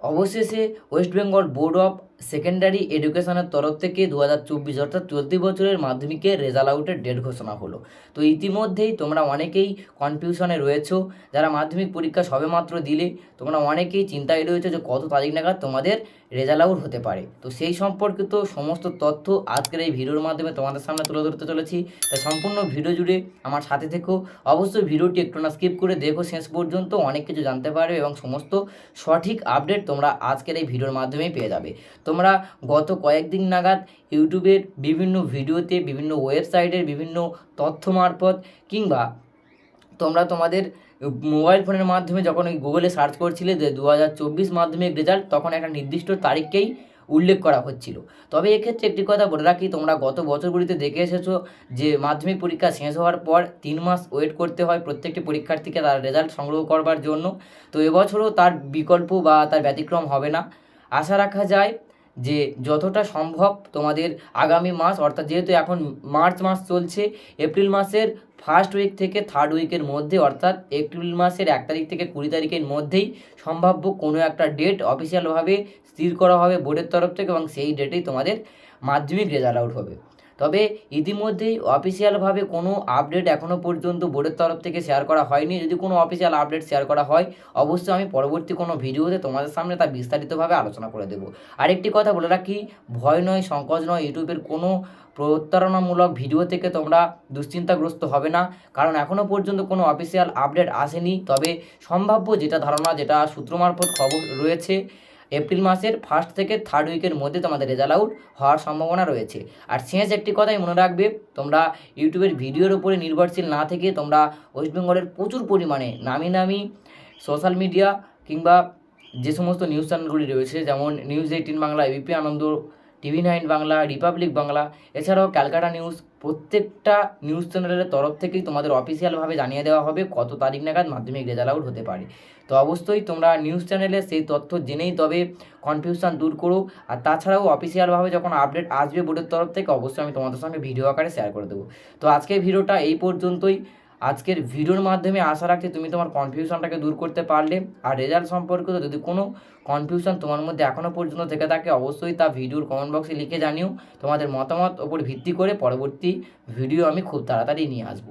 অবশেষে West Bengal board of secondary এডুকেশনের তরফ থেকে দু হাজার চব্বিশ অর্থাৎ চলতি বছরের মাধ্যমিকের রেজাল্ট আউটের ডেট ঘোষণা হলো। তো ইতিমধ্যেই তোমরা অনেকেই কনফিউশনে রয়েছো, যারা মাধ্যমিক পরীক্ষা সবেমাত্র দিলে, তোমরা অনেকেই চিন্তায় রয়েছে যে কত তারিখ নাগাদ তোমাদের রেজাল্ট আউট হতে পারে। তো সেই সম্পর্কিত সমস্ত তথ্য আজকের এই ভিডিওর মাধ্যমে তোমাদের সামনে তুলে ধরতে চলেছি। তাই সম্পূর্ণ ভিডিও জুড়ে আমার সাথে থেকেও অবশ্যই ভিডিওটি একটু না স্কিপ করে দেখো শেষ পর্যন্ত, অনেক কিছু জানতে পারবে এবং সমস্ত সঠিক আপডেট তোমরা আজকের এই ভিডিওর মাধ্যমেই পেয়ে যাবে। তোমরা গত কয়েকদিন নাগাদ ইউটিউবের বিভিন্ন ভিডিওতে, বিভিন্ন ওয়েবসাইটের বিভিন্ন তথ্য মারফত কিংবা তোমরা তোমাদের মোবাইল ফোনের মাধ্যমে যখন ওই গুগলে সার্চ করছিলে যে দু হাজার চব্বিশ মাধ্যমিক রেজাল্ট, তখন একটা নির্দিষ্ট তারিখকেই উল্লেখ করা হচ্ছিল। তবে এক্ষেত্রে একটি কথা বলে রাখি, তোমরা গত বছরগুলিতে দেখে এসেছ যে মাধ্যমিক পরীক্ষা শেষ হওয়ার পর তিন মাস ওয়েট করতে হয় প্রত্যেকটি পরীক্ষার্থীকে তার রেজাল্ট সংগ্রহ করবার জন্য। তো এবছরও তার বিকল্প বা তার ব্যতিক্রম হবে না। আশা রাখা যায় যে যতটা সম্ভব তোমাদের আগামী মাস, অর্থাৎ যেহেতু এখন মার্চ মাস চলছে, এপ্রিল মাসের ফার্স্ট উইক থেকে থার্ড উইকের মধ্যে, অর্থাৎ এপ্রিল মাসের এক তারিখ থেকে কুড়ি তারিখের মধ্যেই সম্ভাব্য কোনো একটা ডেট অফিসিয়ালভাবে স্থির করা হবে বোর্ডের তরফ থেকে এবং সেই ডেটেই তোমাদের মাধ্যমিক রেজাল্ট আউট হবে। তবে ইতিমধ্যেই অফিসিয়ালভাবে কোনো আপডেট এখনও পর্যন্ত বোর্ডের তরফ থেকে শেয়ার করা হয়নি। যদি কোনো অফিসিয়াল আপডেট শেয়ার করা হয়, অবশ্যই আমি পরবর্তী কোনো ভিডিওতে তোমাদের সামনে তা বিস্তারিতভাবে আলোচনা করে দেবো। আরেকটি কথা বলে রাখি, ভয় নয়, সংকোচ নয়, ইউটিউবের কোনো প্রতারণামূলক ভিডিও থেকে তোমরা দুশ্চিন্তাগ্রস্ত হবে না। কারণ এখনও পর্যন্ত কোনো অফিসিয়াল আপডেট আসেনি। তবে সম্ভাব্য যেটা ধারণা, যেটা সূত্র মারফত খবর রয়েছে এপ্রিল মাসের ফার্স্ট থেকে থার্ড উইকের মধ্যে তোমাদের রেজাল্ট আউট হওয়ার সম্ভাবনা রয়েছে। আর শেষ একটি কথাই মনে রাখবে, তোমরা ইউটিউবের ভিডিওর উপরে নির্ভরশীল না থেকে তোমরা ওয়েস্ট বেঙ্গলের প্রচুর পরিমাণে নামি নামি সোশ্যাল মিডিয়া কিংবা যে সমস্ত নিউজ চ্যানেলগুলি রয়েছে, যেমন news eighteen Bangla ABP Ananda TV nine Bangla, republic Bangla, এছাড়াও ক্যালকাটা নিউজ, প্রত্যেকটা নিউজ চ্যানেলের তরফ থেকেই তোমাদের অফিসিয়ালভাবে জানিয়ে দেওয়া হবে কত তারিখ নাগাদ মাধ্যমিক রেজাল্ট আউট হতে পারে। তো অবশ্যই তোমরা নিউজ চ্যানেলে সেই তথ্য জেনেই তবে কনফিউশন দূর করো। আর তাছাড়াও অফিসিয়ালভাবে যখন আপডেট আসবে বোর্ডের তরফ থেকে, অবশ্যই আমি তোমাদের সঙ্গে ভিডিও আকারে শেয়ার করে দেবো। তো আজকের ভিডিওটা এই পর্যন্তই। আজকের ভিডিওর মাধ্যমে আশা রাখছি তুমি তোমার কনফিউশনটাকে দূর করতে পারলে। আর রেজাল্ট সম্পর্কিত যদি কোনো কনফিউশন তোমার মধ্যে এখনও পর্যন্ত থেকে থাকে, অবশ্যই তা ভিডিওর কমেন্ট বক্সে লিখে জানিও। তোমাদের মতামত ওপর ভিত্তি করে পরবর্তী ভিডিও আমি খুব তাড়াতাড়ি নিয়ে আসব।